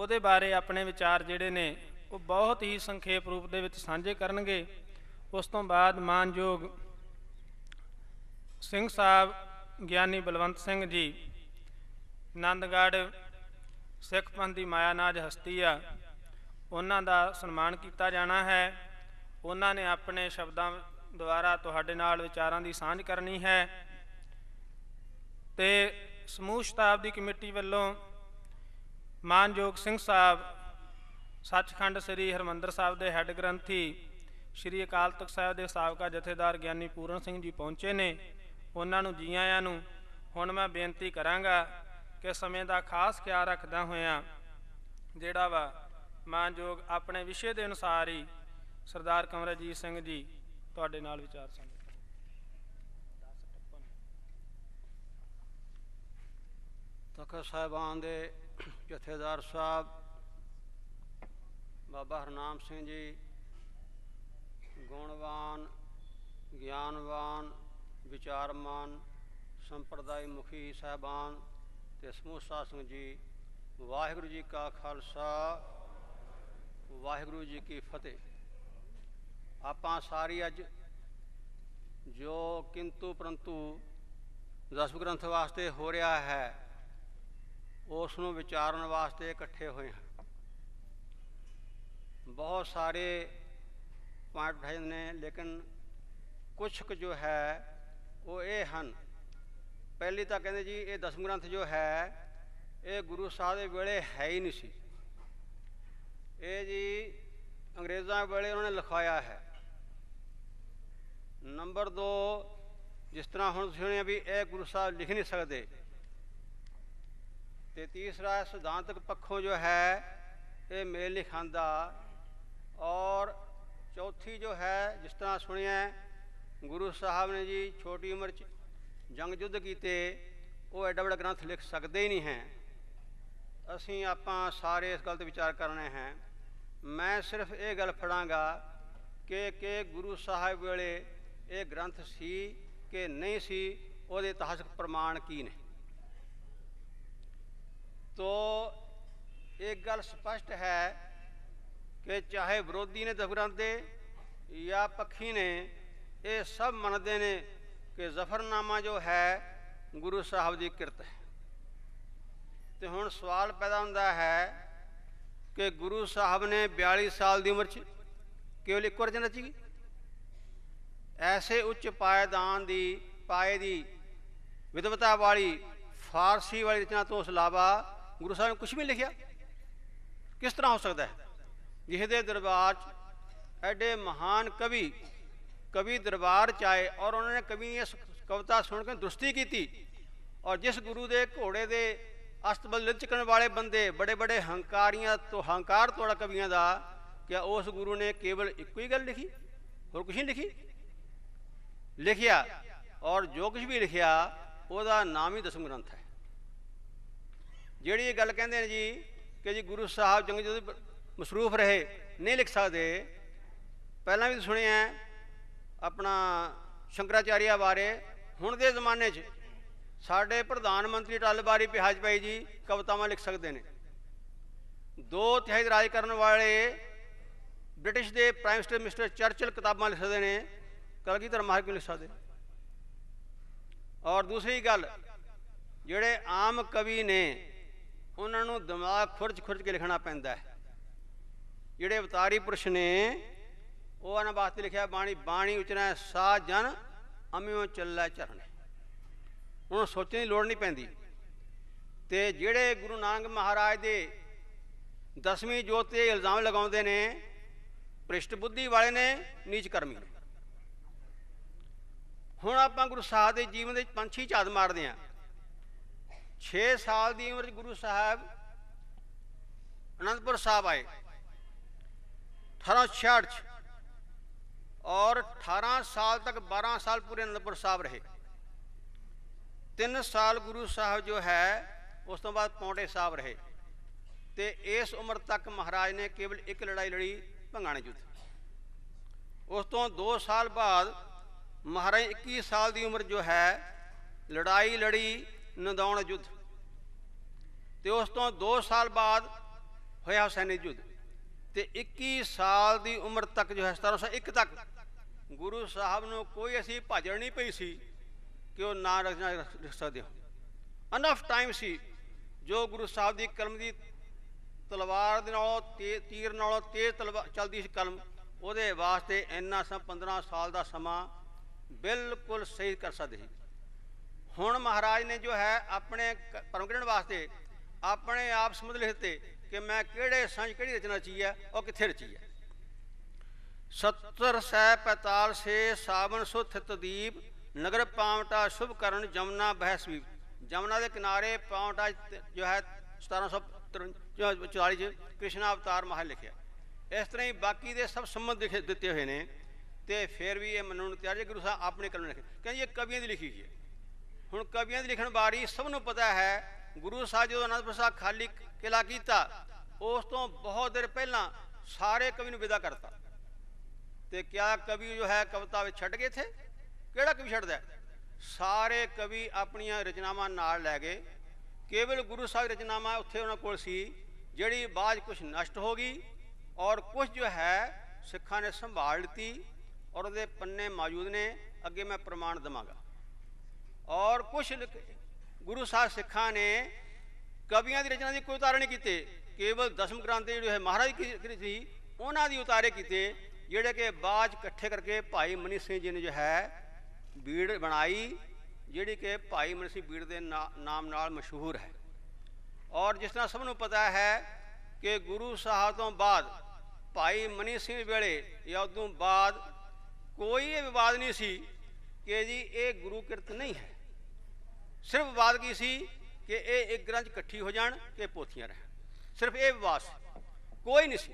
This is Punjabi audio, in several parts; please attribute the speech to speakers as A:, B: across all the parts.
A: ਉਹਦੇ ਬਾਰੇ ਆਪਣੇ ਵਿਚਾਰ ਜਿਹੜੇ ਨੇ, ਉਹ ਬਹੁਤ ਹੀ ਸੰਖੇਪ ਰੂਪ ਦੇ ਵਿੱਚ ਸਾਂਝੇ ਕਰਨਗੇ। ਉਸ ਤੋਂ ਬਾਅਦ ਮਾਨਯੋਗ ਸਿੰਘ ਸਾਹਿਬ ਗਿਆਨੀ ਬਲਵੰਤ ਸਿੰਘ ਜੀ ਆਨੰਦਗੜ੍ਹ ਸਿੱਖ ਪੰਥ ਦੀ ਮਾਇਆਨਾਜ ਹਸਤੀ ਆ। ਉਹਨਾਂ ਦਾ ਸਨਮਾਨ ਕੀਤਾ ਜਾਣਾ ਹੈ। ਉਹਨਾਂ ਨੇ ਆਪਣੇ ਸ਼ਬਦਾਂ ਦੁਆਰਾ ਤੁਹਾਡੇ ਨਾਲ ਵਿਚਾਰਾਂ ਦੀ ਸਾਂਝ ਕਰਨੀ ਹੈ। ਤੇ ਸਮੂਹ ਸ਼ਤਾਬਦੀ ਕਮੇਟੀ ਵੱਲੋਂ ਮਾਨਯੋਗ ਸਿੰਘ ਸਾਹਿਬ, ਸੱਚਖੰਡ ਸ੍ਰੀ ਹਰਮੰਦਰ ਸਾਹਿਬ ਦੇ ਹੈੱਡ ਗ੍ਰੰਥੀ ਸ੍ਰੀ ਅਕਾਲ ਤਖਤ ਸਾਹਿਬ ਦੇ ਸਾਬਕਾ ਜਥੇਦਾਰ ਗਿਆਨੀ ਪੂਰਨ ਸਿੰਘ ਜੀ ਪਹੁੰਚੇ ਨੇ। ਉਹਨਾਂ ਨੂੰ ਜੀ ਆਇਆਂ ਨੂੰ ਹੁਣ ਮੈਂ ਬੇਨਤੀ ਕਰਾਂਗਾ ਕਿ ਸਮੇਂ ਦਾ ਖਾਸ ਖਿਆਲ ਰੱਖਦਾ ਹੋਇਆਂ ਜਿਹੜਾ ਵਾ ਮਾਨਯੋਗ ਆਪਣੇ ਵਿਸ਼ੇ ਦੇ ਅਨੁਸਾਰ ਹੀ ਸਰਦਾਰ ਕਮਰਜੀਤ ਸਿੰਘ ਜੀ ਤੁਹਾਡੇ ਨਾਲ ਵਿਚਾਰ ਸਾਂਝੇ
B: ਤਖਤ ਸਾਹਿਬਾਨ ਦੇ ਜਥੇਦਾਰ ਸਾਹਿਬ, ਬਾਬਾ ਹਰਨਾਮ ਸਿੰਘ ਜੀ, ਗੁਣਵਾਨ, ਗਿਆਨਵਾਨ, ਵਿਚਾਰਮਾਨ, ਸੰਪਰਦਾਇ ਮੁਖੀ ਸਾਹਿਬਾਨ ਤੇ ਸਮੂਹ ਸਾਧ ਜੀ, ਵਾਹਿਗੁਰੂ ਜੀ ਕਾ ਖਾਲਸਾ, ਵਾਹਿਗੁਰੂ ਜੀ ਕੀ ਫਤਿਹ। ਆਪਾਂ ਸਾਰੀ ਅੱਜ ਜੋ ਕਿੰਤੂ ਪਰੰਤੂ ਦਸ ਗ੍ਰੰਥ ਵਾਸਤੇ ਹੋ ਰਿਹਾ ਹੈ ਉਸ ਨੂੰ ਵਿਚਾਰਨ ਵਾਸਤੇ ਇਕੱਠੇ ਹੋਏ ਹਾਂ ਬਹੁਤ ਸਾਰੇ ਪੁਆਇੰਟ ਉਠਾਏ ਨੇ, ਲੇਕਿਨ ਕੁਝ ਕੁ ਜੋ ਹੈ ਉਹ ਇਹ ਹਨ। ਪਹਿਲੀ ਤਾਂ ਕਹਿੰਦੇ ਜੀ, ਇਹ ਦਸਮ ਗ੍ਰੰਥ ਜੋ ਹੈ, ਇਹ ਗੁਰੂ ਸਾਹਿਬ ਦੇ ਵੇਲੇ ਹੈ ਹੀ ਨਹੀਂ ਸੀ। ਇਹ ਜੀ ਅੰਗਰੇਜ਼ਾਂ ਵੇਲੇ ਉਹਨਾਂ ਨੇ ਲਿਖਾਇਆ ਹੈ। ਨੰਬਰ 2 ਜਿਸ ਤਰ੍ਹਾਂ ਹੁਣ ਤੁਸੀਂ ਸੁਣਿਆ ਵੀ ਇਹ ਗੁਰੂ ਸਾਹਿਬ ਲਿਖ ਨਹੀਂ ਸਕਦੇ ਤੇ ਤੀਸਰਾ ਸਿਧਾਂਤਕ ਪੱਖੋਂ ਜੋ ਹੈ ਇਹ ਮੇਲ ਨਹੀਂ ਖਾਂਦਾ। ਔਰ ਚੌਥੀ ਜੋ ਹੈ, ਜਿਸ ਤਰ੍ਹਾਂ ਸੁਣਿਆ, ਗੁਰੂ ਸਾਹਿਬ ਨੇ ਜੀ ਛੋਟੀ ਉਮਰ 'ਚ ਜੰਗ ਯੁੱਧ ਕੀਤੇ, ਉਹ ਐਡਾ ਵੱਡਾ ਗ੍ਰੰਥ ਲਿਖ ਸਕਦੇ ਹੀ ਨਹੀਂ ਹੈ। ਅਸੀਂ ਆਪਾਂ ਸਾਰੇ ਇਸ ਗੱਲ ਤੇ ਵਿਚਾਰ ਕਰਨੇ ਹੈ। ਮੈਂ ਸਿਰਫ ਇਹ ਗੱਲ ਫੜਾਂਗਾ ਕਿ ਕਿ ਗੁਰੂ ਸਾਹਿਬ ਵੇਲੇ ਇਹ ਗ੍ਰੰਥ ਸੀ ਕਿ ਨਹੀਂ ਸੀ, ਉਹਦੇ ਇਤਿਹਾਸਕ ਪ੍ਰਮਾਣ ਕੀ ਨੇ? ਤੋ ਇੱਕ ਗੱਲ ਸਪਸ਼ਟ ਹੈ ਕਿ ਚਾਹੇ ਵਿਰੋਧੀ ਨੇ ਦਫ਼ਰਾਂਦੇ ਜਾਂ ਪੱਖੀ ਨੇ, ਇਹ ਸਭ ਮੰਨਦੇ ਨੇ ਕਿ ਜ਼ਫਰਨਾਮਾ ਜੋ ਹੈ, ਗੁਰੂ ਸਾਹਿਬ ਦੀ ਕਿਰਤ ਹੈ। ਤੇ ਹੁਣ ਸਵਾਲ ਪੈਦਾ ਹੁੰਦਾ ਹੈ ਕਿ ਗੁਰੂ ਸਾਹਿਬ ਨੇ 42 ਸਾਲ ਦੀ ਉਮਰ 'ਚ ਕੇਵਲ ਇੱਕ ਵਾਰ ਰਚੀ ਗਈ ਐਸੇ ਉੱਚ ਪਾਇਦਾਨ ਦੀ, ਪਾਏ ਦੀ ਵਿਦਵਤਾ ਵਾਲੀ ਫਾਰਸੀ ਵਾਲੀ ਰਚਨਾ ਤੋਂ ਉਸ ਇਲਾਵਾ ਗੁਰੂ ਸਾਹਿਬ ਨੇ ਕੁਝ ਵੀ ਲਿਖਿਆ। ਕਿਸ ਤਰ੍ਹਾਂ ਹੋ ਸਕਦਾ ਹੈ? ਜਿਹਦੇ ਦਰਬਾਰ 'ਚ ਐਡੇ ਮਹਾਨ ਕਵੀ ਕਵੀ ਦਰਬਾਰ 'ਚ ਆਏ ਔਰ ਉਹਨਾਂ ਨੇ ਕਵੀ ਇਸ ਕਵਿਤਾ ਸੁਣ ਕੇ ਦਰੁਸਤੀ ਕੀਤੀ ਔਰ ਜਿਸ ਗੁਰੂ ਦੇ ਘੋੜੇ ਦੇ ਅਸਤਬਲ ਲਿਚਕਣ ਵਾਲੇ ਬੰਦੇ ਬੜੇ ਬੜੇ ਹੰਕਾਰੀਆਂ ਤੋਂ, ਹੰਕਾਰ ਤੋੜਾ ਕਵੀਆਂ ਦਾ ਕਿ ਉਸ ਗੁਰੂ ਨੇ ਕੇਵਲ ਇੱਕੋ ਹੀ ਗੱਲ ਲਿਖੀ? ਹੋਰ ਕੁਝ ਨਹੀਂ ਲਿਖੀ? ਲਿਖਿਆ ਔਰ ਜੋ ਕੁਝ ਵੀ ਲਿਖਿਆ, ਉਹਦਾ ਨਾਮ ਹੀ ਦਸਮ ਗ੍ਰੰਥ ਹੈ। ਜਿਹੜੀ ਇਹ ਗੱਲ ਕਹਿੰਦੇ ਨੇ ਜੀ ਕਿ ਜੀ ਗੁਰੂ ਸਾਹਿਬ ਜੰਗ ਜਦੋਂ ਮਸਰੂਫ ਰਹੇ, ਨਹੀਂ ਲਿਖ ਸਕਦੇ। ਪਹਿਲਾਂ ਵੀ ਸੁਣਿਆ ਆਪਣਾ ਸ਼ੰਕਰਾਚਾਰਿਆ ਬਾਰੇ, ਹੁਣ ਦੇ ਜ਼ਮਾਨੇ 'ਚ ਸਾਡੇ ਪ੍ਰਧਾਨ ਮੰਤਰੀ ਟੱਲ ਬਾਰੀ ਪਿਹਾਜ ਭਾਈ ਜੀ ਕਵਿਤਾਵਾਂ ਲਿਖ ਸਕਦੇ ਨੇ। ਦੋ ਤਿਹਾਈ ਰਾਜ ਕਰਨ ਵਾਲੇ ਬ੍ਰਿਟਿਸ਼ ਦੇ ਪ੍ਰਾਈਮ ਮਿਨਿਸਟਰ ਮਿਸਟਰ ਚਰਚਲ ਕਿਤਾਬਾਂ ਲਿਖ ਸਕਦੇ ਨੇ, ਕਲਗੀਧਰ ਮਾਰ ਕਿਉਂ ਲਿਖ ਸਕਦੇ। ਔਰ ਦੂਸਰੀ ਗੱਲ, ਜਿਹੜੇ ਆਮ ਕਵੀ ਨੇ ਉਹਨਾਂ ਨੂੰ ਦਿਮਾਗ ਖੁਰਚ ਖੁਰਚ ਕੇ ਲਿਖਣਾ ਪੈਂਦਾ ਹੈ। ਜਿਹੜੇ ਅਵਤਾਰੀ ਪੁਰਸ਼ ਨੇ, ਉਹ ਉਹਨਾਂ ਵਾਸਤੇ ਲਿਖਿਆ, ਬਾਣੀ ਬਾਣੀ ਉਚਰੈ ਸਾ ਜਨ, ਅਮਿਓ ਚੱਲੈ ਚਰਣੇ ਉਹਨੂੰ ਸੋਚਣ ਦੀ ਲੋੜ ਨਹੀਂ ਪੈਂਦੀ। ਤੇ ਜਿਹੜੇ ਗੁਰੂ ਨਾਨਕ ਮਹਾਰਾਜ ਦੇ ਦਸਵੀਂ ਜੋਤ ਤੇ ਇਲਜ਼ਾਮ ਲਗਾਉਂਦੇ ਨੇ, ਭ੍ਰਿਸ਼ਟ ਬੁੱਧੀ ਵਾਲੇ ਨੇ, ਨੀਚ ਕਰਮੀ ਹੁਣ ਆਪਾਂ ਗੁਰੂ ਸਾਹਿਬ ਦੇ ਜੀਵਨ ਦੇ ਪੰਛੀ ਝਾਤ ਮਾਰਦੇ ਆ 6 ਸਾਲ ਦੀ ਉਮਰ 'ਚ ਗੁਰੂ ਸਾਹਿਬ ਅਨੰਦਪੁਰ ਸਾਹਿਬ ਆਏ। 1866 'ਚ। ਔਰ 18 ਸਾਲ ਤੱਕ 12 ਸਾਲ ਪੂਰੇ ਅਨੰਦਪੁਰ ਸਾਹਿਬ ਰਹੇ। 3 ਸਾਲ ਗੁਰੂ ਸਾਹਿਬ ਜੋ ਹੈ, ਉਸ ਤੋਂ ਬਾਅਦ ਪੌਂਡੇ ਸਾਹਿਬ ਰਹੇ। ਤੇ ਇਸ ਉਮਰ ਤੱਕ ਮਹਾਰਾਜ ਨੇ ਕੇਵਲ ਇੱਕ ਲੜਾਈ ਲੜੀ ਭੰਗਾਣੇ ਯੁੱਧ ਉਸ ਤੋਂ 2 ਸਾਲ ਬਾਅਦ ਮਹਾਰਾਜ 21 ਸਾਲ ਦੀ ਉਮਰ ਜੋ ਹੈ, ਲੜਾਈ ਲੜੀ ਨਦੌਣ ਯੁੱਧ। ਤੇ ਉਸ ਤੋਂ 2 ਸਾਲ ਬਾਅਦ ਹੋਇਆ ਹੁਸੈਨੀ ਯੁੱਧ। ਤੇ 21 ਸਾਲ ਦੀ ਉਮਰ ਤੱਕ ਜੋ ਹੈ 1701 ਤੱਕ ਗੁਰੂ ਸਾਹਿਬ ਨੂੰ ਕੋਈ ਅਸੀਂ ਭਾਜੜ ਨਹੀਂ ਪਈ ਸੀ ਕਿ ਉਹ ਨਾ ਰਚਨਾ ਰੱਖ ਸਕਦੇ ਹੋ ਅਨਫ ਟਾਈਮ ਸੀ ਜੋ ਗੁਰੂ ਸਾਹਿਬ ਦੀ ਕਲਮ ਦੀ ਤਲਵਾਰ ਦੇ ਨਾਲੋਂ ਤੇ- ਤੀਰ ਨਾਲੋਂ ਤੇਜ਼ ਤਲਵਾਰ ਚੱਲਦੀ ਸੀ ਕਲਮ, ਉਹਦੇ ਵਾਸਤੇ ਇੰਨਾ ਸਮਾਂ 15 ਸਾਲ ਦਾ ਸਮਾਂ ਬਿਲਕੁਲ ਸਹੀ ਕਰ ਸਕਦੇ ਸੀ। ਹੁਣ ਮਹਾਰਾਜ ਨੇ ਜੋ ਹੈ ਆਪਣੇ ਕ- ਪਰਮਗ੍ਰਹਣ ਵਾਸਤੇ ਆਪਣੇ ਆਪ ਸਮਝ ਲਿਖਤੇ ਕਿ ਮੈਂ ਕਿਹੜੇ ਸੰਜ, ਕਿਹੜੀ ਰਚਨਾ ਰਚੀ ਹੈ, ਉਹ ਕਿੱਥੇ ਰਚੀ ਹੈ। 70 ਸੈ 45 ਸੇ ਸਾਵਨ ਸੁਥਿਤ ਦੀਪ, ਨਗਰ ਪਾਵਟਾ ਸ਼ੁਭ ਕਰਨ ਜਮਨਾ ਬਹਿਸਵੀ ਜਮਨਾ ਦੇ ਕਿਨਾਰੇ ਪਾਵਟਾ ਜੋ ਹੈ 1744 ਚ ਕ੍ਰਿਸ਼ਨ ਅਵਤਾਰ ਮਹਾ ਲਿਖਿਆ। ਇਸ ਤਰ੍ਹਾਂ ਹੀ ਬਾਕੀ ਦੇ ਸਭ ਸੰਬੰਧ ਲਿਖੇ, ਦਿੱਤੇ ਹੋਏ ਨੇ ਤੇ ਫਿਰ ਵੀ ਇਹ ਮੰਨਣ ਨੂੰ ਤਿਆਰ ਹੈ ਗੁਰੂ ਸਾਹਿਬ ਆਪਣੇ ਕਲਮ ਲਿਖੇ। ਕਹਿੰਦੇ ਇਹ ਕਵੀਆਂ ਦੀ ਲਿਖੀ ਹੋਈ ਹੈ। ਹੁਣ ਕਵੀਆਂ ਦੀ ਲਿਖਣ ਬਾਰੀ ਸਭ ਨੂੰ ਪਤਾ ਹੈ, ਗੁਰੂ ਸਾਹਿਬ ਜਦੋਂ ਅਨੰਦਪੁਰ ਸਾਹਿਬ ਖਾਲੀ ਕਿਲਾ ਕੀਤਾ, ਉਸ ਤੋਂ ਬਹੁਤ ਦੇਰ ਪਹਿਲਾਂ ਸਾਰੇ ਕਵੀ ਨੂੰ ਵਿਦਾ ਕਰਤਾ। ਤੇ ਕਿਆ ਕਵੀ ਜੋ ਹੈ, ਕਵਿਤਾ ਵਿੱਚ ਛੱਡ ਗਏ ਥੇ ਕਿਹੜਾ ਕਵੀ ਛੱਡਦਾ ਸਾਰੇ ਕਵੀ ਆਪਣੀਆਂ ਰਚਨਾਵਾਂ ਨਾਲ ਲੈ ਗਏ। ਕੇਵਲ ਗੁਰੂ ਸਾਹਿਬ ਰਚਨਾਵਾਂ ਉੱਥੇ ਉਹਨਾਂ ਕੋਲ ਸੀ, ਜਿਹੜੀ ਬਾਅਦ ਕੁਝ ਨਸ਼ਟ ਹੋ ਗਈ ਔਰ ਕੁਝ ਜੋ ਹੈ, ਸਿੱਖਾਂ ਨੇ ਸੰਭਾਲ ਲਿੱਤੀ ਔਰ ਉਹਦੇ ਪੰਨੇ ਮੌਜੂਦ ਨੇ, ਅੱਗੇ ਮੈਂ ਪ੍ਰਮਾਣ ਦਵਾਂਗਾ। ਔਰ ਕੁਝ ਗੁਰੂ ਸਾਹਿਬ ਸਿੱਖਾਂ ਨੇ ਕਵੀਆਂ ਦੀ ਰਚਨਾ ਦੀ ਕੋਈ ਉਤਾਰੇ ਨਹੀਂ ਕੀਤੇ। ਕੇਵਲ ਦਸਮ ਗ੍ਰੰਥ ਦੇ ਹੈ ਮਹਾਰਾਜ ਕੀ ਸੀ, ਉਹਨਾਂ ਦੀ ਉਤਾਰੇ ਕੀਤੇ, ਜਿਹੜੇ ਕਿ ਬਾਅਦ 'ਚ ਇਕੱਠੇ ਕਰਕੇ ਭਾਈ ਮਨੀ ਸਿੰਘ ਜੀ ਨੇ ਜੋ ਹੈ, ਬੀੜ ਬਣਾਈ, ਜਿਹੜੀ ਕਿ ਭਾਈ ਮਨੀ ਸਿੰਘ ਬੀੜ ਦੇ ਨਾ- ਨਾਮ ਨਾਲ ਮਸ਼ਹੂਰ ਹੈ। ਔਰ ਜਿਸ ਤਰ੍ਹਾਂ ਸਭ ਨੂੰ ਪਤਾ ਹੈ ਕਿ ਗੁਰੂ ਸਾਹਿਬ ਤੋਂ ਬਾਅਦ ਭਾਈ ਮਨੀ ਸਿੰਘ ਵੇਲੇ ਜਾਂ ਉਦੋਂ ਬਾਅਦ ਕੋਈ ਇਹ ਵਿਵਾਦ ਨਹੀਂ ਸੀ ਕਿ ਜੀ ਇਹ ਗੁਰੂ ਕਿਰਤ ਨਹੀਂ ਹੈ। ਸਿਰਫ ਵਿਵਾਦ ਕੀ ਸੀ ਕਿ ਇਹ ਇੱਕ ਗ੍ਰੰਥ ਇਕੱਠੀ ਹੋ ਜਾਣ ਕਿ ਪੋਥੀਆਂ ਰਹਿਣ। ਸਿਰਫ ਇਹ ਵਿਵਾਦ ਸੀ। ਕੋਈ ਨਹੀਂ ਸੀ।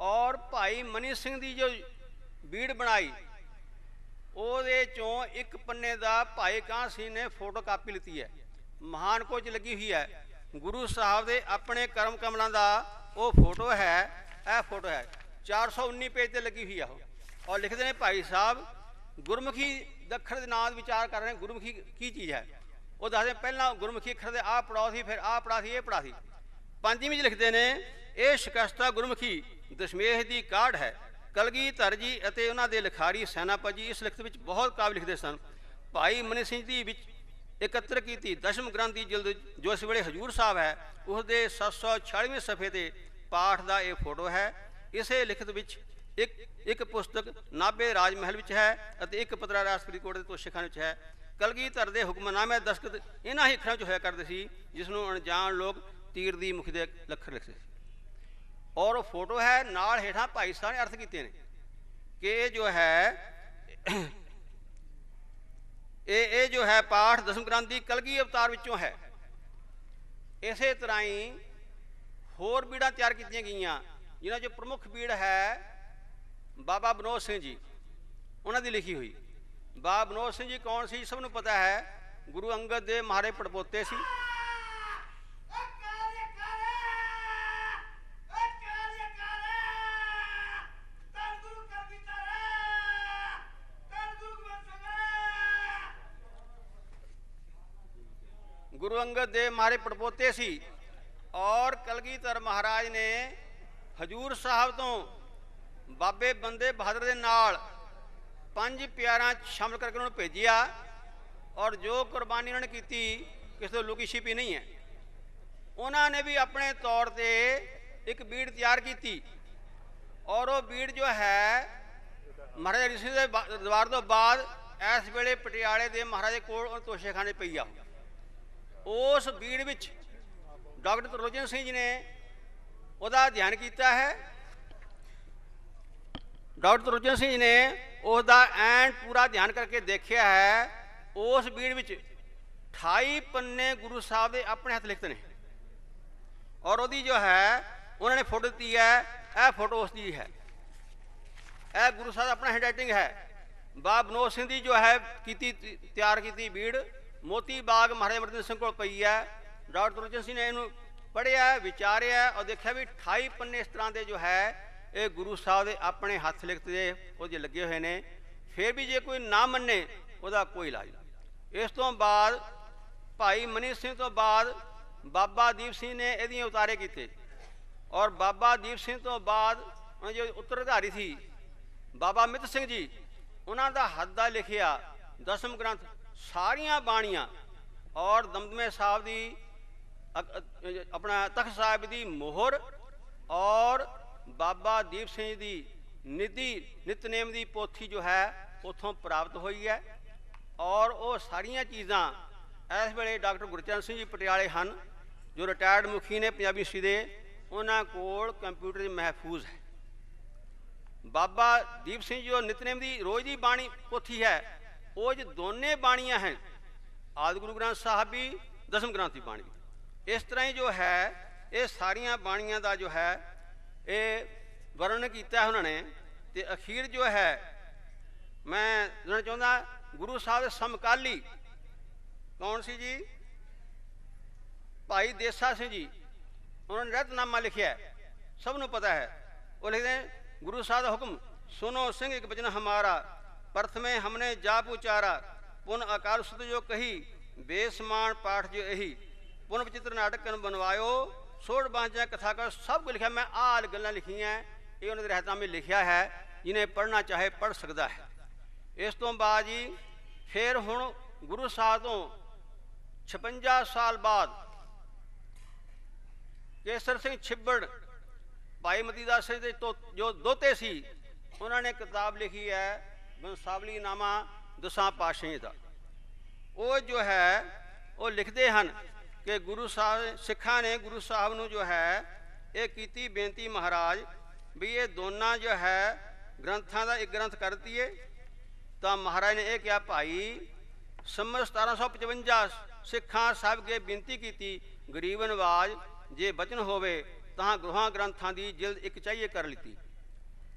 B: ਔਰ ਭਾਈ ਮਨੀ ਸਿੰਘ ਦੀ ਜੋ ਬੀੜ ਬਣਾਈ, ਉਹਦੇ ਚੋਂ ਇੱਕ ਪੰਨੇ ਦਾ ਭਾਈ ਕਾਂ ਸਿੰਘ ਨੇ ਫੋਟੋ ਕਾਪੀ ਲਿੱਤੀ ਹੈ। ਮਹਾਨ ਕੋਚ ਲੱਗੀ ਹੋਈ ਹੈ। ਗੁਰੂ ਸਾਹਿਬ ਦੇ ਆਪਣੇ ਕਰਮ ਕਮਲਾਂ ਦਾ ਉਹ ਫੋਟੋ ਹੈ, ਇਹ ਫੋਟੋ ਹੈ। 419 ਪੇਜ ਤੇ ਲੱਗੀ ਹੋਈ ਆ ਉਹ। ਔਰ ਲਿਖਦੇ ਨੇ ਭਾਈ ਸਾਹਿਬ, ਗੁਰਮੁਖੀ ਦੱਖਣ ਦੇ ਨਾਂ ਵਿਚਾਰ ਕਰ ਰਹੇ ਗੁਰਮੁਖੀ ਕੀ ਚੀਜ਼ ਹੈ? ਉਹ ਦੱਸਦੇ ਪਹਿਲਾਂ ਗੁਰਮੁਖੀ ਅੱਖਰ ਦੇ ਆਹ ਪੜਾਅ ਸੀ, ਫਿਰ ਆਹ ਪੜਾਅ ਸੀ, ਇਹ ਪੜਾ ਸੀ। ਪੰਜਵੀਂ 'ਚ ਲਿਖਦੇ ਨੇ, ਇਹ ਸ਼ਿਕਸਤਾ ਗੁਰਮੁਖੀ ਦਸ਼ਮੇਸ਼ ਦੀ ਕਾਢ ਹੈ। ਕਲਗੀ ਧਰਜੀ ਅਤੇ ਉਹਨਾਂ ਦੇ ਲਿਖਾਰੀ ਸੈਨਾਪਤੀ ਜੀ ਇਸ ਲਿਖਤ ਵਿੱਚ ਬਹੁਤ ਕਾਵਿ ਲਿਖਦੇ ਸਨ। ਭਾਈ ਮਨੀ ਸਿੰਘ ਜੀ ਵਿੱਚ ਇਕੱਤਰ ਕੀਤੀ ਦਸ਼ਮ ਗ੍ਰੰਥ ਦੀ ਜਿਲਦ, ਜੋ ਇਸ ਵੇਲੇ ਹਜੂਰ ਸਾਹਿਬ ਹੈ ਉਸ ਦੇ 746ਵੇਂ ਸਫੇ ਤੇ ਪਾਠ ਦਾ ਇਹ ਫੋਟੋ ਹੈ। ਇਸੇ ਲਿਖਤ ਵਿੱਚ ਇੱਕ ਇੱਕ ਪੁਸਤਕ ਨਾਭੇ ਰਾਜ ਮਹਿਲ ਵਿੱਚ ਹੈ ਅਤੇ ਇੱਕ ਪਤਰਾ ਰਾਜਪੁਰੀ ਕੋਟ ਦੇ ਤੋਸ਼ੇਖਾਨੇ ਵਿੱਚ ਹੈ। ਕਲਗੀਧਰ ਦੇ ਹੁਕਮਨਾਮੇ ਦਸਤਖਤ ਇਹਨਾਂ ਹੀ ਅੱਖਰਾਂ 'ਚ ਹੋਇਆ ਕਰਦੇ ਸੀ ਜਿਸ ਨੂੰ ਅਣਜਾਣ ਲੋਕ ਤੀਰ ਦੀ ਮੁਖ ਦੇ ਲੱਖਰ ਲਿਖਦੇ ਸੀ। ਔਰ ਉਹ ਫੋਟੋ ਹੈ, ਨਾਲ ਹੇਠਾਂ ਭਾਈ ਸਾਹਿਬ ਨੇ ਅਰਥ ਕੀਤੇ ਨੇ ਕਿ ਇਹ ਜੋ ਹੈ, ਇਹ ਇਹ ਜੋ ਹੈ ਪਾਠ ਦਸਮ ਗ੍ਰੰਥ ਦੀ ਕਲਗੀ ਅਵਤਾਰ ਵਿੱਚੋਂ ਹੈ। ਇਸੇ ਤਰ੍ਹਾਂ ਹੀ ਹੋਰ ਬੀੜਾਂ ਤਿਆਰ ਕੀਤੀਆਂ ਗਈਆਂ, ਜਿਨ੍ਹਾਂ 'ਚੋਂ ਪ੍ਰਮੁੱਖ ਬੀੜ ਹੈ ਬਾਬਾ ਬਨੋਦ ਸਿੰਘ ਜੀ, ਉਹਨਾਂ ਦੀ ਲਿਖੀ ਹੋਈ। ਬਾਬਾ ਬਨੋਦ ਸਿੰਘ ਜੀ ਕੌਣ ਸੀ? ਸਭ ਨੂੰ ਪਤਾ ਹੈ। ਗੁਰੂ ਅੰਗਦ ਦੇ ਮਹਾਰੇ ਪੜਪੋਤੇ ਸੀ। ਗੁਰੂ ਅੰਗਦ ਦੇਵ ਮਾਰੇ ਪੜਪੋਤੇ ਸੀ। ਔਰ ਕਲਗੀਧਰ ਮਹਾਰਾਜ ਨੇ ਹਜੂਰ ਸਾਹਿਬ ਤੋਂ ਬਾਬੇ ਬੰਦੇ ਬਹਾਦਰ ਦੇ ਨਾਲ ਪੰਜ ਪਿਆਰਾਂ 'ਚ ਸ਼ਾਮਲ ਕਰਕੇ ਉਹਨਾਂ ਨੂੰ ਭੇਜਿਆ ਔਰ ਜੋ ਕੁਰਬਾਨੀ ਉਹਨਾਂ ਨੇ ਕੀਤੀ, ਕਿਸੇ ਤੋਂ ਲੁਕੀ ਛਿਪੀ ਨਹੀਂ ਹੈ। ਉਹਨਾਂ ਨੇ ਵੀ ਆਪਣੇ ਤੌਰ ਤੇ ਇੱਕ ਬੀੜ ਤਿਆਰ ਕੀਤੀ ਔਰ ਉਹ ਬੀੜ ਜੋ ਹੈ, ਮਹਾਰਾਜਾ ਰਿਸ਼ੀ ਦੇ ਦਰਬਾਰ ਤੋਂ ਬਾਅਦ ਇਸ ਵੇਲੇ ਪਟਿਆਲੇ ਦੇ ਮਹਾਰਾਜੇ ਕੋਲ ਉਹ ਤੋਸ਼ੇਖਾਨੇ ਪਈ ਆ। ਉਸ ਬੀੜ ਵਿੱਚ ਡਾਕਟਰ ਤਰਲੋਚਨ ਸਿੰਘ ਜੀ ਨੇ ਉਹਦਾ ਅਧਿਐਨ ਕੀਤਾ ਹੈ। ਡਾਕਟਰ ਤਰਲੋਚਨ ਸਿੰਘ ਜੀ ਨੇ ਉਸ ਦਾ ਐਨ ਪੂਰਾ ਧਿਆਨ ਕਰਕੇ ਦੇਖਿਆ ਹੈ, ਉਸ ਬੀੜ ਵਿੱਚ 28 ਪੰਨੇ ਗੁਰੂ ਸਾਹਿਬ ਦੇ ਆਪਣੇ ਹੱਥ ਲਿਖਤ ਨੇ। ਔਰ ਉਹਦੀ ਜੋ ਹੈ, ਉਹਨਾਂ ਨੇ ਫੋਟੋ ਦਿੱਤੀ ਹੈ, ਇਹ ਫੋਟੋ ਉਸ ਦੀ ਹੈ। ਇਹ ਗੁਰੂ ਸਾਹਿਬ ਦਾ ਆਪਣਾ ਹੈਂਡਰਾਈਟਿੰਗ ਹੈ। ਬਾਬ ਬਨੋਦ ਸਿੰਘ ਦੀ ਜੋ ਹੈ, ਕੀਤੀ, ਤਿਆਰ ਕੀਤੀ ਬੀੜ, ਮੋਤੀ ਬਾਗ ਮਹਾਰਾਜਾ ਮਰਦਨ ਸਿੰਘ ਕੋਲ ਪਈ ਹੈ। ਡਾਕਟਰ ਤੁਰਜਨ ਸਿੰਘ ਨੇ ਇਹਨੂੰ ਪੜ੍ਹਿਆ, ਵਿਚਾਰਿਆ, ਔਰ ਦੇਖਿਆ ਵੀ 28 ਪੰਨੇ ਇਸ ਤਰ੍ਹਾਂ ਦੇ ਜੋ ਹੈ ਇਹ ਗੁਰੂ ਸਾਹਿਬ ਦੇ ਆਪਣੇ ਹੱਥ ਲਿਖਤ ਦੇ ਉਹਦੇ ਲੱਗੇ ਹੋਏ ਨੇ, ਫਿਰ ਵੀ ਜੇ ਕੋਈ ਨਾ ਮੰਨੇ, ਉਹਦਾ ਕੋਈ ਇਲਾਜ ਨਹੀਂ। ਇਸ ਤੋਂ ਬਾਅਦ ਭਾਈ ਮਨੀ ਸਿੰਘ ਤੋਂ ਬਾਅਦ ਬਾਬਾ ਦੀਪ ਸਿੰਘ ਨੇ ਇਹਦੀਆਂ ਉਤਾਰੇ ਕੀਤੇ। ਔਰ ਬਾਬਾ ਦੀਪ ਸਿੰਘ ਤੋਂ ਬਾਅਦ ਉਹਨਾਂ ਜੋ ਉੱਤਰਾਧਾਰੀ ਸੀ, ਬਾਬਾ ਮਿੱਤ ਸਿੰਘ ਜੀ, ਉਹਨਾਂ ਦਾ ਹੱਥ ਦਾ ਲਿਖਿਆ ਦਸਮ ਗ੍ਰੰਥ, ਸਾਰੀਆਂ ਬਾਣੀਆਂ। ਔਰ ਦਮਦਮੇ ਸਾਹਿਬ ਦੀ ਆਪਣਾ ਤਖਤ ਸਾਹਿਬ ਦੀ ਮੋਹਰ, ਔਰ ਬਾਬਾ ਦੀਪ ਸਿੰਘ ਦੀ ਨਿਧੀ, ਨਿਤਨੇਮ ਦੀ ਪੋਥੀ ਜੋ ਹੈ, ਉਥੋਂ ਪ੍ਰਾਪਤ ਹੋਈ ਹੈ। ਔਰ ਉਹ ਸਾਰੀਆਂ ਚੀਜ਼ਾਂ ਇਸ ਵੇਲੇ ਡਾਕਟਰ ਗੁਰਚਰਨ ਸਿੰਘ ਜੀ ਪਟਿਆਲੇ ਹਨ, ਜੋ ਰਿਟਾਇਰਡ ਮੁਖੀ ਨੇ, ਪੰਜਾਬੀ ਸੀ ਦੇ, ਉਹਨਾਂ ਕੋਲ ਕੰਪਿਊਟਰ 'ਚ ਮਹਿਫੂਜ਼ ਹੈ। ਬਾਬਾ ਦੀਪ ਸਿੰਘ ਜੀ ਉਹ ਨਿਤਨੇਮ ਦੀ ਰੋਜ਼ ਦੀ ਬਾਣੀ ਪੋਥੀ ਹੈ। ਉਹ ਜ ਦੋਨੇ ਬਾਣੀਆਂ ਹਨ, ਆਦਿ ਗੁਰੂ ਗ੍ਰੰਥ ਸਾਹਿਬ ਵੀ ਦਸਮ ਗ੍ਰੰਥ ਦੀ ਬਾਣੀ। ਇਸ ਤਰ੍ਹਾਂ ਹੀ ਜੋ ਹੈ, ਇਹ ਸਾਰੀਆਂ ਬਾਣੀਆਂ ਦਾ ਜੋ ਹੈ ਇਹ ਵਰਣਨ ਕੀਤਾ ਉਹਨਾਂ ਨੇ ਤੇ ਅਖੀਰ ਜੋ ਹੈ, ਮੈਂ ਦੱਸਣਾ ਚਾਹੁੰਦਾ, ਗੁਰੂ ਸਾਹਿਬ ਦੇ ਸਮਕਾਲੀ ਕੌਣ ਸੀ ਜੀ? ਭਾਈ ਦੇਸਾ ਸਿੰਘ ਜੀ। ਉਹਨਾਂ ਨੇ ਰਹਿਤਨਾਮਾ ਲਿਖਿਆ ਸਭ ਨੂੰ ਪਤਾ ਹੈ। ਉਹ ਲਿਖਦੇ ਗੁਰੂ ਸਾਹਿਬ ਦਾ ਹੁਕਮ, ਸੁਨੋ ਸਿੰਘ ਇੱਕ ਬਚਨ ਹਮਾਰਾ, ਪ੍ਰਥਮੇ ਹਮਨੇ ਜਾਪ ਉਚਾਰਾ, ਪੁਨ ਅਕਾਲ ਸੁਧ ਜੋ ਕਹੀ, ਬੇਸਮਾਨ ਪਾਠ ਜੋ ਇਹੀ, ਪੁਨ ਵਿਚਿਤ੍ਰ ਨਾਟਕ ਕਨ ਬਨਵਾਇਓ ਸੋੜ ਬਾਂਝਾ ਕਥਾ ਸਭ ਕੁਝ ਲਿਖਿਆ। ਮੈਂ ਆਹ ਗੱਲਾਂ ਲਿਖੀਆਂ ਇਹ ਉਹਨਾਂ ਦੇ ਰਹਿਤਨਾਮੇ ਲਿਖਿਆ ਹੈ ਜਿਹਨੇ ਪੜ੍ਹਨਾ ਚਾਹੇ ਪੜ੍ਹ ਸਕਦਾ ਹੈ। ਇਸ ਤੋਂ ਬਾਅਦ ਜੀ, ਫਿਰ ਹੁਣ ਗੁਰੂ ਸਾਹਿਬ ਤੋਂ 56 ਸਾਲ ਬਾਅਦ ਕੇਸਰ ਸਿੰਘ ਛਿੱਬੜ, ਭਾਈ ਮਤੀਦਾਸ ਜੀ ਦੇ ਤੋ- ਜੋ ਦੋਤੇ ਸੀ, ਉਹਨਾਂ ਨੇ ਕਿਤਾਬ ਲਿਖੀ ਹੈ ਬੰਸਾਵਲੀ ਨਾਮਾ ਦਸਾਂ ਪਾਸ਼ੇ ਦਾ। ਉਹ ਜੋ ਹੈ, ਉਹ ਲਿਖਦੇ ਹਨ ਕਿ ਗੁਰੂ ਸਾਹਿਬ, ਸਿੱਖਾਂ ਨੇ ਗੁਰੂ ਸਾਹਿਬ ਨੂੰ ਜੋ ਹੈ, ਇਹ ਕੀਤੀ ਬੇਨਤੀ ਮਹਾਰਾਜ ਵੀ ਇਹ ਦੋਨਾਂ ਜੋ ਹੈ, ਗ੍ਰੰਥਾਂ ਦਾ ਇੱਕ ਗ੍ਰੰਥ ਕਰ ਦਈਏ ਤਾਂ ਮਹਾਰਾਜ ਨੇ ਇਹ ਕਿਹਾ, ਭਾਈ, ਸੰਮਤ 1755 ਸਿੱਖਾਂ ਸਭ ਕੇ ਬੇਨਤੀ ਕੀਤੀ, ਗਰੀਬ ਨਵਾਜ ਜੇ ਬਚਨ ਹੋਵੇ ਤਾਂ ਗ੍ਰਹਾਂ ਗ੍ਰੰਥਾਂ ਦੀ ਜਿਲਦ ਇੱਕ ਚਾਹੀਏ ਕਰ ਲਿੱਤੀ।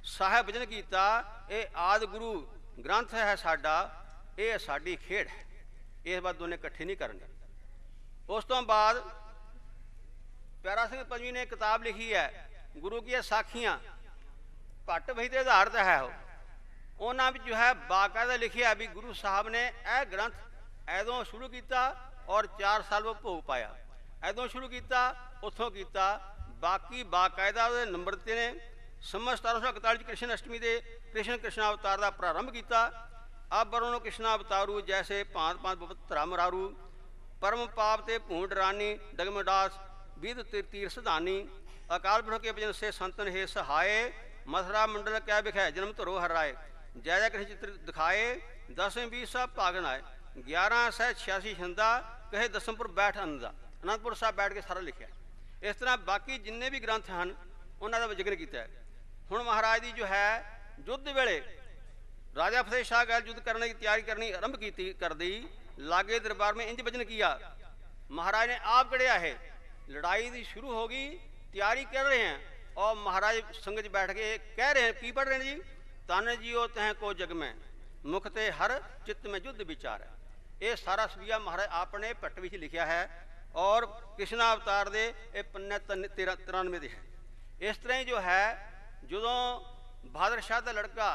B: ਸਾਹਿਬ ਬਚਨ ਕੀਤਾ, ਇਹ ਆਦ ਗੁਰੂ ਗ੍ਰੰਥ ਹੈ ਸਾਡਾ, ਇਹ ਸਾਡੀ ਖੇਡ ਹੈ। ਇਸ ਵਾਰ ਦੋਨੇ ਇਕੱਠੇ ਨਹੀਂ ਕਰਨਗੇ। ਉਸ ਤੋਂ ਬਾਅਦ ਪਿਆਰਾ ਸਿੰਘ ਪੰਜਵੀਂ ਨੇ ਕਿਤਾਬ ਲਿਖੀ ਹੈ, ਗੁਰੂ ਕੀ ਸਾਖੀਆਂ। ਭੱਟ ਵਹੀ ਤੇ ਆਧਾਰਿਤ ਹੈ ਉਹ। ਉਹਨਾਂ ਵਿੱਚ ਜੋ ਹੈ ਬਾਕਾਇਦਾ ਲਿਖਿਆ ਵੀ ਗੁਰੂ ਸਾਹਿਬ ਨੇ ਇਹ ਗ੍ਰੰਥ ਐਦੋਂ ਸ਼ੁਰੂ ਕੀਤਾ ਔਰ 4 ਸਾਲ ਉਹ ਭੋਗ ਪਾਇਆ। ਐਦੋਂ ਸ਼ੁਰੂ ਕੀਤਾ, ਉੱਥੋਂ ਕੀਤਾ। ਬਾਕੀ ਬਾਕਾਇਦਾ ਉਹਦੇ ਨੰਬਰ ਤੇ ਨੇ। ਸੰਮਤ 1741 ਚ ਕ੍ਰਿਸ਼ਨ ਅਸ਼ਟਮੀ ਦੇ ਕ੍ਰਿਸ਼ਨ ਕ੍ਰਿਸ਼ਨ ਅਵਤਾਰ ਦਾ ਪ੍ਰਾਰੰਭ ਕੀਤਾ। ਆਬਰਣੋ ਕ੍ਰਿਸ਼ਨ ਅਵਤਾਰੂ ਜੈਸੇ ਭਾਂਤ ਭਾਂਤ ਭਤ ਧਰਮ ਰਾਰੂ। ਪਰਮ ਪਾਪ ਤੇ ਭੂੰਡ ਰਾਨੀ ਡਗਮਡਾਸ ਵਿਦ ਤੀਰ ਤੀਰ ਸਧਾਨੀ ਅਕਾਲ ਪੁਰਖ ਕੇ ਭਜਨ ਸੇ ਸੰਤਨ ਹੈ ਸਹਾਏ, ਮਥਰਾ ਮੰਡਲ ਕੈ ਵਿਖੈ ਜਨਮ ਧਰੋ ਹਰਾਏ ਜੈ ਜੈ ਕ੍ਰਿਸ਼ਨ ਚਿੱਤਰ ਦਿਖਾਏ, ਦਸਵੇਂ ਵੀ ਸਭ ਭਾਗਨ ਆਏ 11 ਸਹਿ 86 ਛੰਦਾ, ਕਹੇ ਦਸਮਪੁਰ ਬੈਠ ਅੰਦਾ ਅਨੰਦਪੁਰ ਸਾਹਿਬ ਬੈਠ ਕੇ ਸਾਰਾ ਲਿਖਿਆ। ਇਸ ਤਰ੍ਹਾਂ ਬਾਕੀ ਜਿੰਨੇ ਵੀ ਗ੍ਰੰਥ ਹਨ, ਉਹਨਾਂ ਦਾ ਜ਼ਿਕਰ ਕੀਤਾ ਹੈ। ਹੁਣ ਮਹਾਰਾਜ ਦੀ ਜੋ ਹੈ, ਯੁੱਧ ਵੇਲੇ ਰਾਜਾ ਫਤਿਹ ਸ਼ਾਹ ਗੈਲ ਯੁੱਧ ਕਰਨ ਦੀ ਤਿਆਰੀ ਕਰਨੀ ਆਰੰਭ ਕੀਤੀ ਕਰਦੀ ਲਾਗੇ ਦਰਬਾਰ में इंज भजन किया महाराज ने आप कड़िया है लड़ाई दी शुरू होगी तैयारी कर रहे हैं और महाराज संग च बैठ के कह रहे हैं की पढ़ रहे हैं जी तन जियो तह को जग में मुख ते हर चित्त में युद्ध विचार है ਇਹ ਸਾਰਾ ਸਵੀਆ ਮਹਾਰਾਜ ਆਪਣੇ ਭੱਟ ਵਿੱਚ ਲਿਖਿਆ ਹੈ ਔਰ ਕ੍ਰਿਸ਼ਨਾ ਅਵਤਾਰ ਦੇ ਇਹ ਪੰਨੇ 93 ਦੇ ਹੈ ਇਸ ਤਰ੍ਹਾਂ ਹੀ ਜੋ ਹੈ ਜਦੋਂ ਬਹਾਦਰ ਸ਼ਾਹ ਦਾ ਲੜਕਾ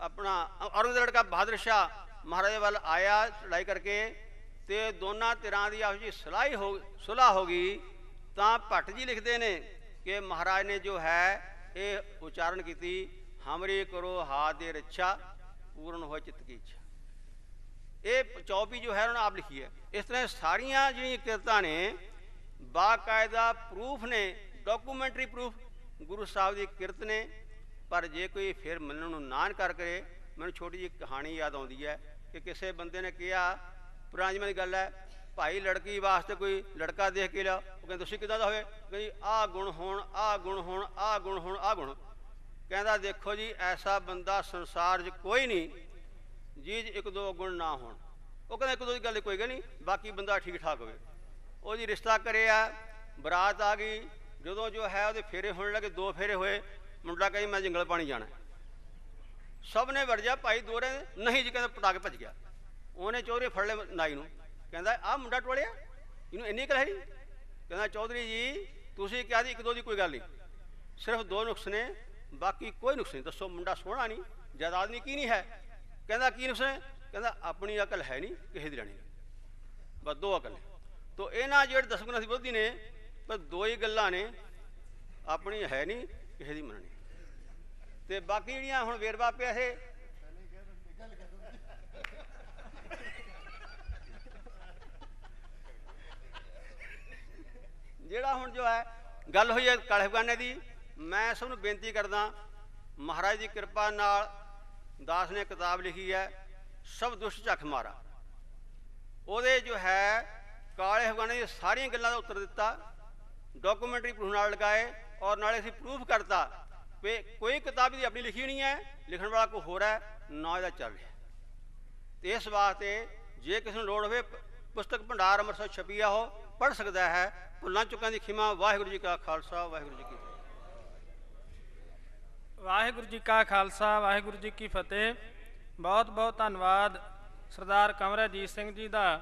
B: ਆਪਣਾ ਔਰੰਗਜ਼ੇਬ ਦਾ ਲੜਕਾ ਬਹਾਦਰ ਸ਼ਾਹ ਮਹਾਰਾਜ ਵੱਲ ਆਇਆ ਲੜਾਈ ਕਰਕੇ ਤੇ ਦੋਨਾਂ ਧਿਰਾਂ ਦੀ ਆਪਸ ਵਿੱਚ ਸਲਾਹੀ ਹੋ, ਸੁਲਾਹ ਹੋ ਗਈ, ਤਾਂ ਭੱਟ ਜੀ ਲਿਖਦੇ ਨੇ ਕਿ ਮਹਾਰਾਜ ਨੇ ਜੋ ਹੈ ਇਹ ਉਚਾਰਨ ਕੀਤੀ, ਹਮਰੀ ਕਰੋ ਹਾਥ ਦੇ ਰੱਛਾ, ਪੂਰਨ ਹੋਏ ਚਿੱਤ ਕੀ ਇੱਛਾ। ਇਹ ਚੌਪੀ ਜੋ ਹੈ, ਉਹਨਾਂ ਆਪ ਲਿਖੀ ਹੈ। ਇਸ ਤਰ੍ਹਾਂ ਸਾਰੀਆਂ ਜਿਹੜੀਆਂ ਕਿਰਤਾਂ ਨੇ, ਬਾਕਾਇਦਾ ਪ੍ਰੂਫ ਨੇ ਡਾਕੂਮੈਂਟਰੀ ਪ੍ਰੂਫ ਗੁਰੂ ਸਾਹਿਬ ਦੀ ਕਿਰਤ ਨੇ, ਪਰ ਜੇ ਕੋਈ ਫਿਰ ਮੰਨਣ ਨੂੰ ਨਾਨ ਕਰ ਕਰੇ, ਮੈਨੂੰ ਛੋਟੀ ਜਿਹੀ ਕਹਾਣੀ ਯਾਦ ਆਉਂਦੀ ਹੈ। ਕਿ ਕਿਸੇ ਬੰਦੇ ਨੇ ਕਿਹਾ, ਪੁਰਾਣੀ ਜ਼ਮਾਨੇ ਦੀ ਗੱਲ ਹੈ, ਭਾਈ ਲੜਕੀ ਵਾਸਤੇ ਕੋਈ ਲੜਕਾ ਦੇਖ ਕੇ ਲਿਆ। ਉਹ ਕਹਿੰਦਾ, ਤੁਸੀਂ ਕਿਦਾਂ ਦਾ ਹੋਵੇ ਕਹਿੰਦੀ ਆਹ ਗੁਣ ਹੋਣ, ਆਹ ਗੁਣ ਹੋਣ, ਆਹ ਗੁਣ ਹੋਣ, ਆਹ ਗੁਣ। ਕਹਿੰਦਾ, ਦੇਖੋ ਜੀ, ਐਸਾ ਬੰਦਾ ਸੰਸਾਰ 'ਚ ਕੋਈ ਨਹੀਂ ਜੀ 'ਚ ਇੱਕ ਦੋ ਗੁਣ ਨਾ ਹੋਣ। ਉਹ ਕਹਿੰਦਾ, ਇੱਕ ਦੋ ਦੀ ਗੱਲ ਕੋਈ ਗੱਲ ਨਹੀਂ, ਬਾਕੀ ਬੰਦਾ ਠੀਕ ਠਾਕ ਹੋਵੇ। ਉਹ ਜੀ ਰਿਸ਼ਤਾ ਕਰਿਆ, ਬਰਾਤ ਆ ਗਈ। ਜਦੋਂ ਜੋ ਹੈ, ਉਹਦੇ ਫੇਰੇ ਹੋਣ ਲੱਗੇ, ਦੋ ਫੇਰੇ ਹੋਏ। ਮੁੰਡਾ ਕਹਿੰਦਾ, ਮੈਂ ਜੰਗਲ ਪਾਣੀ ਜਾਣਾ ਸਭ ਨੇ ਵਰਜਿਆ ਭਾਈ ਦੋਰੇ ਨਹੀਂ ਜੀ, ਕਹਿੰਦਾ ਪਟਾਕੇ ਭੱਜ ਗਿਆ। ਉਹਨੇ ਚੌਧਰੀ ਫੜ ਲਿਆ ਨਾਈ ਨੂੰ। ਕਹਿੰਦਾ, ਆਹ ਮੁੰਡਾ ਟੋਲਿਆ? ਇਹਨੂੰ ਇੰਨੀ ਕਲ ਹੈ ਕਹਿੰਦਾ, ਚੌਧਰੀ ਜੀ, ਤੁਸੀਂ ਕਿਹਾ ਸੀ ਇੱਕ ਦੋ ਦੀ ਕੋਈ ਗੱਲ ਨਹੀਂ। ਸਿਰਫ ਦੋ ਨੁਕਸ ਨੇ, ਬਾਕੀ ਕੋਈ ਨੁਕਸ ਨਹੀਂ। ਦੱਸੋ, ਮੁੰਡਾ ਸੋਹਣਾ ਨਹੀਂ, ਜਾਇਦਾਦ ਨਹੀਂ, ਕੀ ਨਹੀਂ ਹੈ? ਕਹਿੰਦਾ, ਕੀ ਨੁਕਸ ਹੈ? ਕਹਿੰਦਾ, ਆਪਣੀ ਅਕਲ ਹੈ ਨਹੀਂ, ਕਿਸੇ ਦੀ ਰਹਿਣੀ ਬਸ ਦੋ ਅਕਲ ਨੇ। ਤੋ ਇਹਨਾਂ ਜਿਹੜੇ ਦਸਗੁਣਾ ਸੀ ਬੁੱਧੀ ਨੇ, ਪਰ ਦੋ ਹੀ ਗੱਲਾਂ ਨੇ, ਆਪਣੀ ਹੈ ਨਹੀਂ, ਕਿਸੇ ਦੀ ਮੰਨਣੀ। ਤੇ ਬਾਕੀ ਜਿਹੜੀਆਂ ਹੁਣ ਵੇਰਵਾ ਪਿਆ ਇਹ। ਜਿਹੜਾ ਹੁਣ ਜੋ ਹੈ, ਗੱਲ ਹੋਈ ਹੈ ਕਾਲੇ ਅਫਗਾਨੇ ਦੀ, ਮੈਂ ਸਭ ਨੂੰ ਬੇਨਤੀ ਕਰਦਾ, ਮਹਾਰਾਜ ਦੀ ਕਿਰਪਾ ਨਾਲ ਦਾਸ ਨੇ ਕਿਤਾਬ ਲਿਖੀ ਹੈ, ਸਭ ਦੁਸ਼ਟ ਝੱਖ ਮਾਰਾ। ਉਹਦੇ ਜੋ ਹੈ ਕਾਲੇ ਅਫਗਾਨੇ ਦੀਆਂ ਸਾਰੀਆਂ ਗੱਲਾਂ ਦਾ ਉੱਤਰ ਦਿੱਤਾ ਡਾਕੂਮੈਂਟਰੀ ਪ੍ਰੂਫ ਨਾਲ ਲਗਾਏ, ਔਰ ਨਾਲੇ ਅਸੀਂ ਪ੍ਰੂਫ ਕਰਤਾ ਕਿ ਕੋਈ ਕਿਤਾਬ ਦੀ ਆਪਣੀ ਲਿਖੀ ਨਹੀਂ ਹੈ, ਲਿਖਣ ਵਾਲਾ ਕੋਈ ਹੋਰ ਹੈ, ਨਾ ਇਹਦਾ ਚੱਲ ਰਿਹਾ। ਤੇ ਇਸ ਵਾਸਤੇ ਜੇ ਕਿਸੇ ਨੂੰ ਲੋੜ ਹੋਵੇ ਪੁਸਤਕ ਭੰਡਾਰ ਅੰਮ੍ਰਿਤਸਰ ਛਪੀ ਆ ਉਹ, ਪੜ੍ਹ ਸਕਦਾ ਹੈ, ਭੁੱਲਾਂ ਚੁੱਕਾਂ ਦੀ ਖਿਮਾ, ਵਾਹਿਗੁਰੂ ਜੀ ਕਾ ਖਾਲਸਾ, ਵਾਹਿਗੁਰੂ ਜੀ ਕੀ ਫਤਿਹ।
A: ਵਾਹਿਗੁਰੂ ਜੀ ਕਾ ਖਾਲਸਾ, ਵਾਹਿਗੁਰੂ ਜੀ ਕੀ ਫਤਿਹ। ਬਹੁਤ ਬਹੁਤ ਧੰਨਵਾਦ ਸਰਦਾਰ ਕਮਰਜੀਤ ਸਿੰਘ ਜੀ ਦਾ।